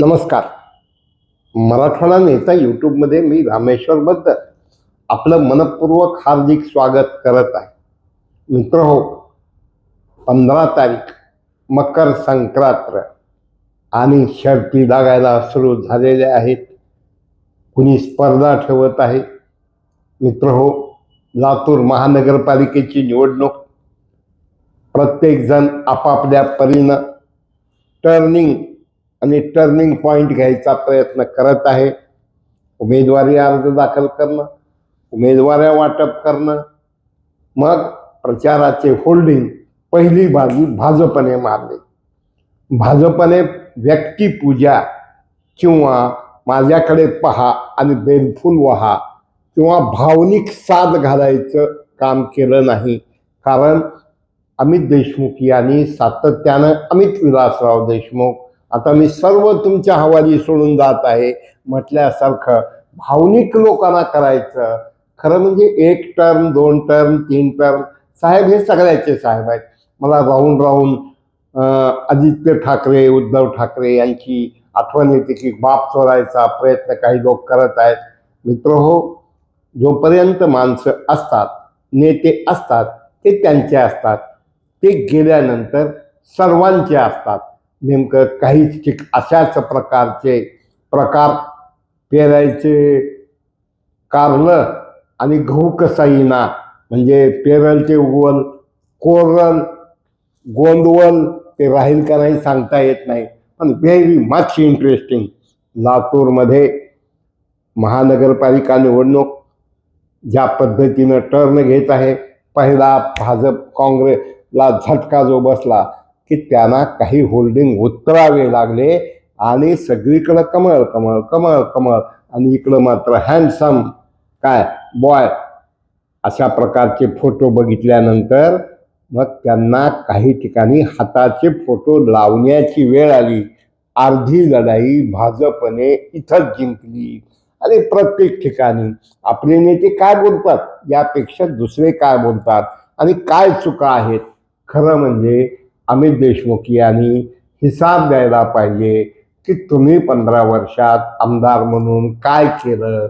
नमस्कार. मराठवाडा नेता यूट्यूबमध्ये मी रामेश्वर बद्दल आपलं मनपूर्वक हार्दिक स्वागत करत आहे. मित्र हो पंधरा तारीख मकर संक्रांत आणि शर्ती लागायला सुरू झालेल्या आहेत. कुणी स्पर्धा ठेवत आहे? मित्र हो लातूर महानगरपालिकेची निवडणूक. प्रत्येकजण आपापल्या परीनं टर्निंग आणि टर्निंग पॉईंट घ्यायचा प्रयत्न करत आहे. उमेदवारी अर्ज दाखल करणं उमेदवाऱ्या वाटप करणं मग प्रचाराचे होल्डिंग पहिली बाजू भाजपने मारली. भाजपने व्यक्तिपूजा किंवा माझ्याकडे पहा आणि बेलफूल वहा किंवा भावनिक साथ घालायचं काम केलं नाही. कारण अमित देशमुख यांनी सातत्यानं अमित विलासराव देशमुख आता मी सर्व तुमच्या हवाली सोडून जात आहे. म्हटल्यासारखं भावनिक लोकांना करायचं. खरं म्हणजे एक टर्म दोन टर्म तीन टर्म साहेब हे सगळ्याचे साहेब आहेत. मला राहून राहून आदित्य ठाकरे उद्धव ठाकरे यांची आठवण येते की बाप चोरायचा प्रयत्न काही लोक करत आहेत. मित्र हो जोपर्यंत माणसं असतात नेते असतात ते त्यांचे असतात. ते गेल्यानंतर सर्वांचे असतात. नेमकं काहीच ठिक अशाच प्रकारचे प्रकार पेरायचे कारलं आणि गहू कसा येईना म्हणजे पेरलचे उगवल कोरल गोंदवल ते राहील का नाही सांगता येत नाही. पण व्हेरी मच इंटरेस्टिंग लातूरमध्ये महानगरपालिका निवडणूक ज्या पद्धतीनं टर्न घेत आहे. पहिला भाजप काँग्रेसला झटका जो बसला की त्यांना काही होल्डिंग उतरावे लागले आणि सगळीकडं कमळ कमळ कमळ कमळ. आणि इकडं मात्र हँडसम काय? बॉय अशा प्रकारचे फोटो बघितल्यानंतर मग त्यांना काही ठिकाणी हाताचे फोटो लावण्याची वेळ आली. अर्धी लढाई भाजपने इथंच जिंकली. आणि प्रत्येक ठिकाणी आपले नेते काय बोलतात? यापेक्षा दुसरे काय बोलतात? आणि काय चुका आहेत? खरं म्हणजे अमित देशमुख यांनी हिसाब द्यायला पाहिजे की तुम्ही पंधरा वर्षात आमदार म्हणून काय केलं?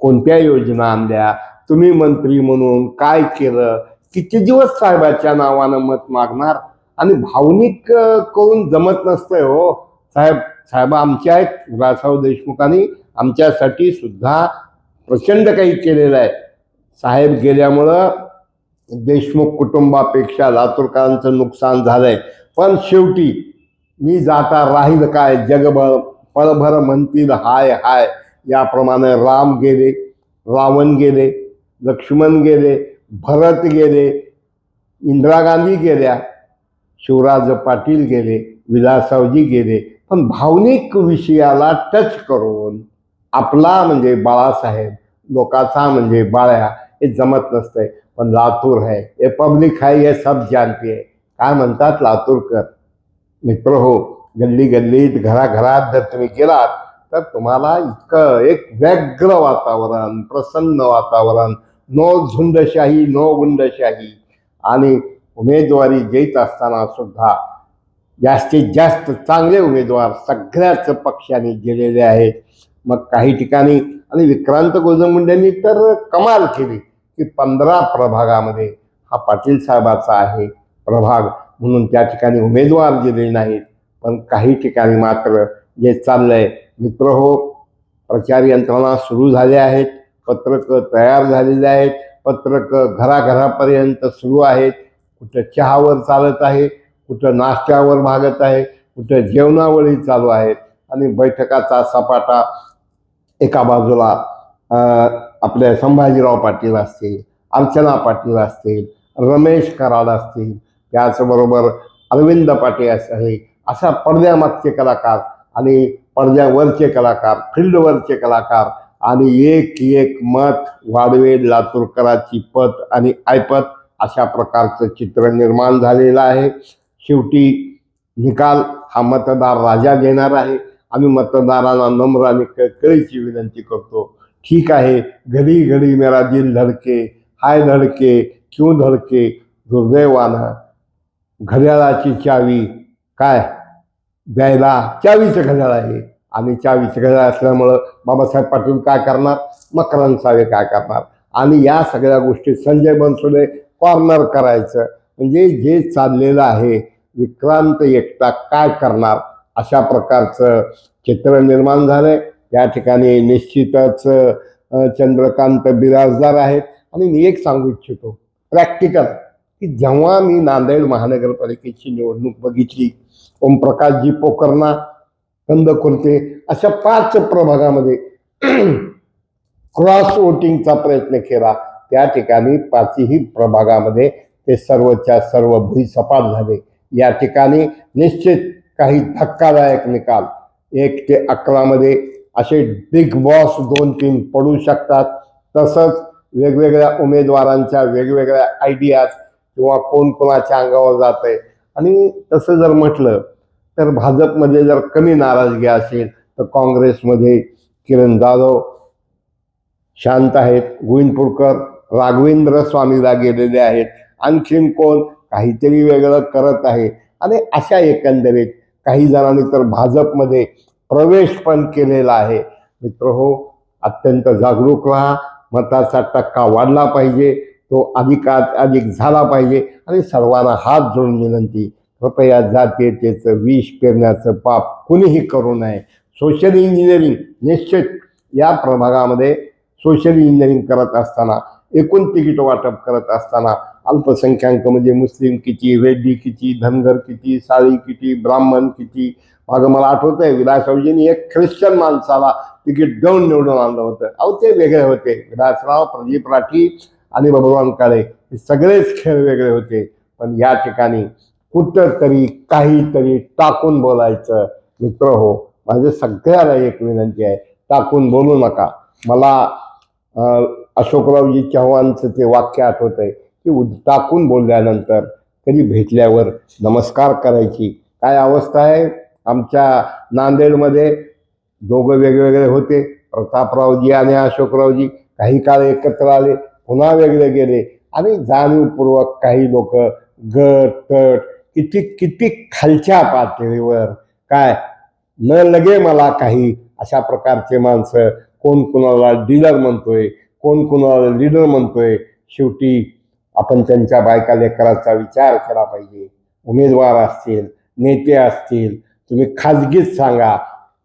कोणत्या योजना आणल्या? तुम्ही मंत्री म्हणून काय केलं? किती दिवस साहेबाच्या नावानं मत मागणार? आणि भावनिक करून जमत नसतंय हो. साहेब साहेब आमच्या आहेत रासाव देशमुखांनी आमच्यासाठी सुद्धा प्रचंड काही केलेलं आहे. साहेब गेल्यामुळं देशमुख कुटुंबापेक्षा लातूरकरांचं नुकसान झालंय. पण शेवटी मी जाता राहील काय? जगभर पळभर म्हणतील हाय हाय. याप्रमाणे राम गेले रावण गेले लक्ष्मण गेले भरत गेले इंदिरा गांधी गेल्या शिवराज पाटील गेले विलासावजी गेले. पण भावनिक विषयाला टच करून आपला म्हणजे बाळासाहेब लोकाचा म्हणजे बाळ्या हे जमत नसतंय पण लातूर है हे पब्लिक है हे सब जानते है। काय म्हणतात लातूरकर? मित्र हो गल्ली गल्लीत घराघरात जर तुम्ही गेलात तर तुम्हाला इतकं एक व्यग्र वातावरण प्रसन्न वातावरण नो झुंडशाही नो गुंडशाही. आणि उमेदवारी देत असताना सुद्धा जास्तीत जास्त चांगले उमेदवार सगळ्याच पक्षाने गेलेले आहेत. मग काही ठिकाणी आणि विक्रांत गोजमुंड्यांनी तर कमाल केली की पंधरा प्रभागामध्ये हा पाटील साहेबाचा आहे प्रभाग. म्हणून त्या ठिकाणी उमेदवार दिले नाहीत पण काही ठिकाणी मात्र जे चाललंय. मित्र हो प्रचार यंत्रणा सुरू झाल्या आहेत पत्रकं तयार झालेले आहेत पत्रकं घराघरापर्यंत सुरू आहेत. कुठं चहावर चालत आहे कुठं नाश्त्यावर भागत आहे कुठं जेवणावळी चालू आहेत. आणि बैठकाचा सपाटा एका बाजूला आपले संभाजीराव पाटील असतील अर्चना पाटील असतील रमेश कराड असतील त्याचबरोबर अरविंद पाटील असे अशा पडद्यामागचे कलाकार आणि पडद्यावरचे कलाकार फील्डवरचे कलाकार आणि एक एक मत वाढवेल लातूरकराची पत आणि ऐपत अशा प्रकारचं चित्र निर्माण झालेलं आहे. शेवटी निकाल हा मतदार राजा घेणार आहे. आम्ही मतदारांना नम्र आणि कळकळीची विनंती करतो. ठीक आहे घडी घडी मेरा दिल धडके हाय धडके क्यों धडके दुर्दैवानं घड्याळाची चावी काय? द्यायला चावीचं घड्याळ आहे. आणि चावीचं घड्याळ असल्यामुळं बाबासाहेब पाटील काय करणार? मकरंद सावे काय करणार? आणि या सगळ्या गोष्टी संजय बनसोडे कॉर्नर करायचं. म्हणजे जे चाललेलं आहे विक्रांत एकटा काय करणार? अशा प्रकारचं चित्र निर्माण झालंय. या ठिकाणी निश्चितच चंद्रकांत बिराजदार आहेत. आणि मी एक सांगू इच्छितो प्रॅक्टिकल की जेव्हा मी नांदेड महानगरपालिकेची निवडणूक बघितली ओमप्रकाशजी पोकरणा कंदकुर्ते अशा पाच प्रभागामध्ये क्रॉस वोटिंगचा प्रयत्न केला त्या ठिकाणी पाचही प्रभागामध्ये ते सर्वच्या सर्व भुईसपाट झाले. या ठिकाणी निश्चित काही धक्कादायक निकाल. एक ते अकरामध्ये असे बिग बॉस दोन तीन पडू शकतात. तसंच वेगवेगळ्या उमेदवारांच्या वेगवेगळ्या आयडियाज किंवा कोण कोणाच्या अंगावर जात आहे आणि तसं जर म्हटलं तर भाजपमध्ये जर कमी नाराजगी असेल तर काँग्रेसमध्ये किरण जाधव शांत आहेत. गोविंदपूरकर राघवेंद्र स्वामीला गेलेले आहेत. आणखीन कोण? काहीतरी वेगळं करत आहे. आणि अशा एकंदरीत काही जणांनी तर भाजपमध्ये प्रवेश पण केलेला आहे. मित्र हो अत्यंत जागरूक राहा. मताचा टक्का वाढला पाहिजे. तो अधिकात अधिक झाला पाहिजे. आणि सर्वांना हात जोडून विनंती कृपया जातीयतेचं विष पेरण्याचं पाप कुणीही करू नये. सोशल इंजिनिअरिंग निश्चित या प्रभागामध्ये सोशल इंजिनिअरिंग करत असताना एकूण तिकीट वाटप करत असताना अल्पसंख्याक म्हणजे मुस्लिम किती रेड्डी किती धनगर किती साळी किती ब्राह्मण किती? मागं मला आठवत आहे विलासरावजींनी एक ख्रिश्चन माणसाला तिकीट देऊन निवडून आणलं होतं. अहो ते वेगळे होते. विलासराव प्रदीप राठी आणि भगवान काळे हे सगळेच खेळ वेगळे होते. पण या ठिकाणी कुठंतरी काहीतरी टाकून बोलायचं. मित्र हो माझे सगळ्याला एक विनंती आहे टाकून बोलू नका. मला अशोकरावजी चव्हाणचं ते वाक्य आठवत आहे की उद टाकून बोलल्यानंतर कधी भेटल्यावर नमस्कार करायची. काय अवस्था आहे? आमच्या नांदेडमध्ये दोघं वेगवेगळे होते. प्रतापरावजी आणि अशोकरावजी काही काळ एकत्र आले पुन्हा वेगळे गेले. आणि जाणीवपूर्वक काही लोक गट तट किती किती खालच्या पातळीवर काय? न लगे मला काही अशा प्रकारचे माणसं कोण कुणाला डीलर म्हणतोय कोण कुणाला लीडर म्हणतोय शेवटी आपण त्यांच्या बायका लेकराचा विचार केला पाहिजे. उमेदवार असतील नेते असतील तुम्ही खाजगीच सांगा.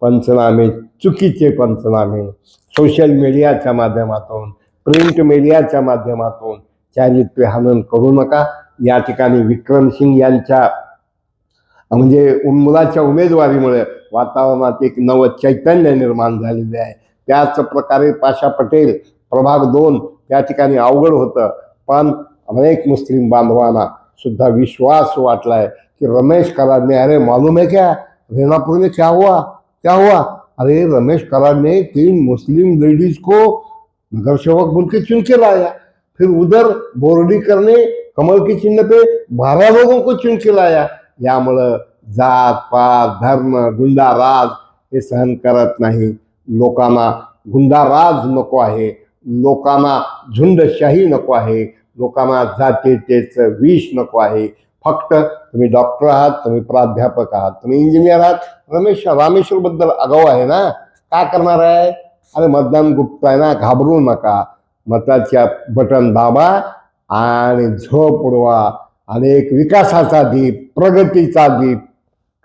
पंचनामे चुकीचे पंचनामे. सोशल मीडियाच्या माध्यमातून प्रिंट मीडियाच्या माध्यमातून चारित्र्य हनन करू नका. या ठिकाणी विक्रम सिंग यांच्या म्हणजे मुलाच्या उमेदवारीमुळे वातावरणात एक नवं चैतन्य निर्माण झालेले आहे. त्याच प्रकारे पाशा पटेल प्रभाग दोन त्या ठिकाणी अवघड होतं. पण अनेक मुस्लिम बांधवांना सुद्धा विश्वास वाटलाय की रमेश कराडने अरे मालूम है क्या रेनापुर में क्या हुआ? क्या हुआ? अरे रमेश कराड ने तीन मुस्लिम लेडीज को नगर सेवक बोल के चुन के लाया. फिर उधर बोरडी करने कमल के चिन्ह पे बारह लोगों को चुन के लाया. यामुळं जात पात धर्म गुंडाराज हे सहन करत नाही. लोकांना गुंडाराज नको आहे. लोकांना झुंडशाही नको आहे. लोकांना जातीयतेचं विष नको आहे. फक्त तुम्ही डॉक्टर आहात तुम्ही प्राध्यापक आहात तुम्ही इंजिनियर आहात. रमेश रामेश्वर बद्दल आगाऊ आहे ना? काय करणार आहे? अरे मतदान गुप्त आहे ना? घाबरू नका. मताच्या बटन दाबा आणि झोप उडवा. आणि एक विकासाचा दीप प्रगतीचा दीप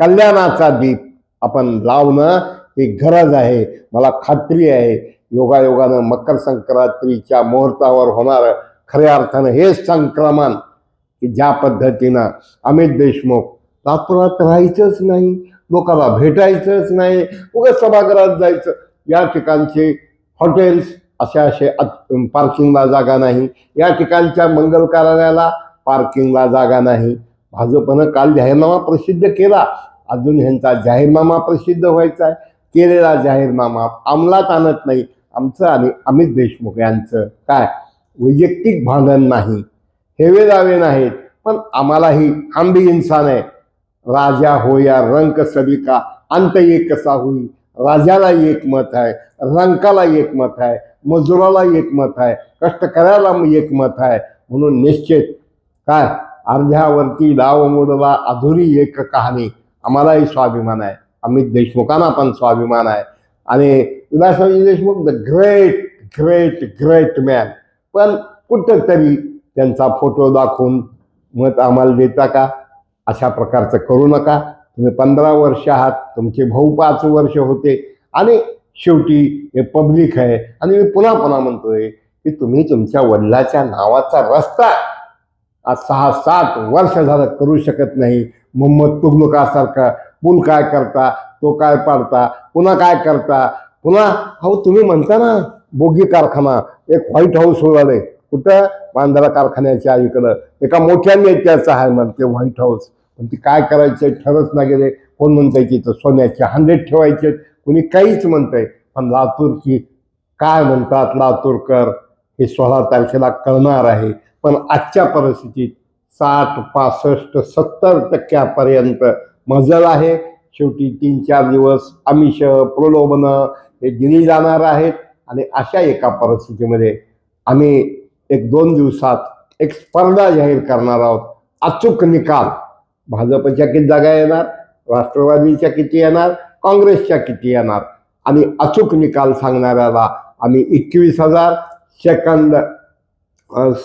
कल्याणाचा दीप आपण लावणं ही गरज आहे. मला खात्री आहे योगायोगानं मकर संक्रांतीच्या मुहूर्तावर होणारं खऱ्या अर्थानं हे संक्रमण की ज्या पद्धतीनं अमित देशमुख नागपुरात राहायचंच नाही लोकांना भेटायचंच नाही उगाच सभागृहात जायचं. या ठिकाणचे हॉटेल्स असे असे पार्किंगला जागा नाही. या ठिकाणच्या मंगल कार्यालयाला पार्किंगला जागा नाही. भाजपनं काल जाहीरनामा प्रसिद्ध केला. अजून ह्यांचा जाहीरनामा प्रसिद्ध व्हायचा आहे केलेला जाहीरनामा अंमलात आणत नाही. आमचं आणि अमित देशमुख यांचं काय? वैयक्तिक भांडण नाही. हेवे दावे नाहीत पण आम्हालाही आंबी इन्सान इंसान आहे राजा हो या रंक सभी का अंत एक कसा होई? राजाला एक मत आहे रंकाला एक मत आहे मजुराला एक मत आहे कष्टकऱ्याला एक मत आहे. म्हणून निश्चित काय? अर्ध्यावरती डाव मोडला अधुरी एक कहाणी. आम्हालाही स्वाभिमान आहे. अमित देशमुखांना पण स्वाभिमान आहे. आणि विलासरावजी Deshmukh the great great great man पण कुठंतरी त्यांचा फोटो दाखवून मत आम्हाला देता का? अशा प्रकारचं करू नका. तुम्ही पंधरा वर्ष आहात तुमचे भाऊ पाच वर्ष होते आणि शेवटी हे पब्लिक आहे. आणि मी पुन्हा पुन्हा म्हणतोय की तुम्ही तुमच्या वडिलाच्या नावाचा रस्ता आज सहा सात वर्ष झालं करू शकत नाही. मोहम्मद तुगलुकासारखा पूल काय करता तो काय पाडता पुन्हा काय करता पुन्हा अहो तुम्ही म्हणता ना बोगी कारखाना एक व्हाईट हाऊस उडाले कुठं? बांद्रा कारखान्याच्या इकडं. एका मोठ्या नेत्याचं आहे म्हणते व्हाईट हाऊस पण ती काय करायचे ठरत ना गेले कोण म्हणताय तर सोन्याचे हंड्रेड ठेवायचे? कुणी काहीच म्हणतंय. पण लातूरची काय म्हणतात लातूरकर? हे सोळा तारखेला कळणार आहे. पण आजच्या परिस्थितीत साठ पासष्ट सत्तर टक्क्यापर्यंत मजल आहे. शेवटी तीन चार दिवस आमिष प्रलोभनं हे दिली जाणार आहेत. आणि अशा एका परिस्थितीमध्ये आम्ही एक दोन दिवसात एक स्पर्धा जाहीर करणार आहोत. अचूक निकाल. भाजपच्या किती जागा येणार? राष्ट्रवादीच्या किती येणार? काँग्रेसच्या किती येणार? आणि अचूक निकाल सांगणाऱ्याला आम्ही एकवीस हजार सेकंड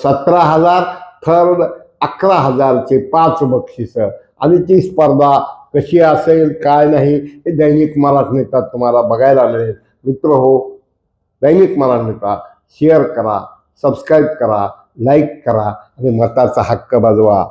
सतरा हजार थर्ड अकरा हजारचे पाच बक्षिसं. आणि ती स्पर्धा कशी असेल काय नाही हे दैनिक मराठीतात तुम्हाला बघायला मिळेल. मित्र हो दैनिक मराठीता शेअर करा सबस्क्राईब करा लाईक करा आणि मताचा हक्क बजवा.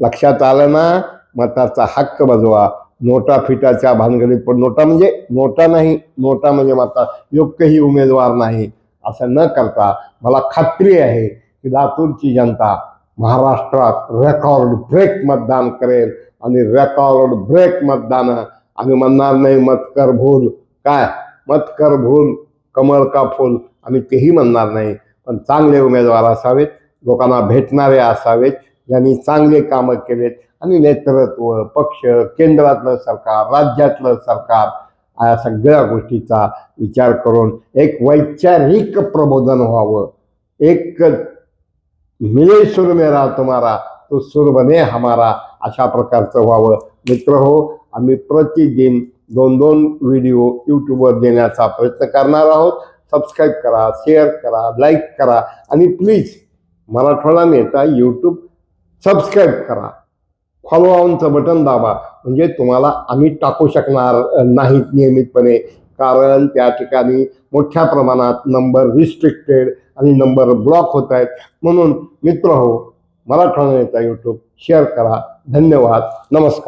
लक्षात आलं ना? मताचा हक्क बजवा. नोटा फिटाच्या भानगडीत पण नोटा म्हणजे नोटा नाही नोटा म्हणजे मता. योग्यही उमेदवार नाही. असं न करता मला खात्री आहे की लातूरची जनता महाराष्ट्रात रेकॉर्ड ब्रेक मतदान करेल आणि रेकॉर्ड ब्रेक मतदान. आम्ही म्हणणार नाही मत कर भूल. काय? मत कर भूल. कमळ का फूल आम्ही तेही म्हणणार नाही पण चांगले उमेदवार असावेत लोकांना भेटणारे असावेत ज्यांनी चांगले कामं केलेत. आणि नेतृत्व पक्ष केंद्रातलं सरकार राज्यातलं सरकार या सगळ्या गोष्टीचा विचार करून एक वैचारिक प्रबोधन व्हावं. एक मिले सुर मेरा तुम्हारा तो सुर बने हमारा अशा प्रकारचं व्हावं. मित्र हो आम्ही प्रतिदिन दोन दोन व्हिडिओ यूट्यूबवर देण्याचा प्रयत्न करणार आहोत. सबस्क्राईब करा शेअर करा लाईक करा आणि प्लीज मराठवाडा नेता यूट्यूब सबस्क्राईब करा. फॉलो ऑनचं बटन दाबा. म्हणजे तुम्हाला आम्ही टाकू शकणार नाहीत नियमितपणे. कारण त्या ठिकाणी मोठ्या प्रमाणात नंबर रिस्ट्रिक्टेड आणि नंबर ब्लॉक होत आहेत. म्हणून मित्र हो मराठवाडा नेता यूट्यूब शेअर करा. धन्यवाद. नमस्कार.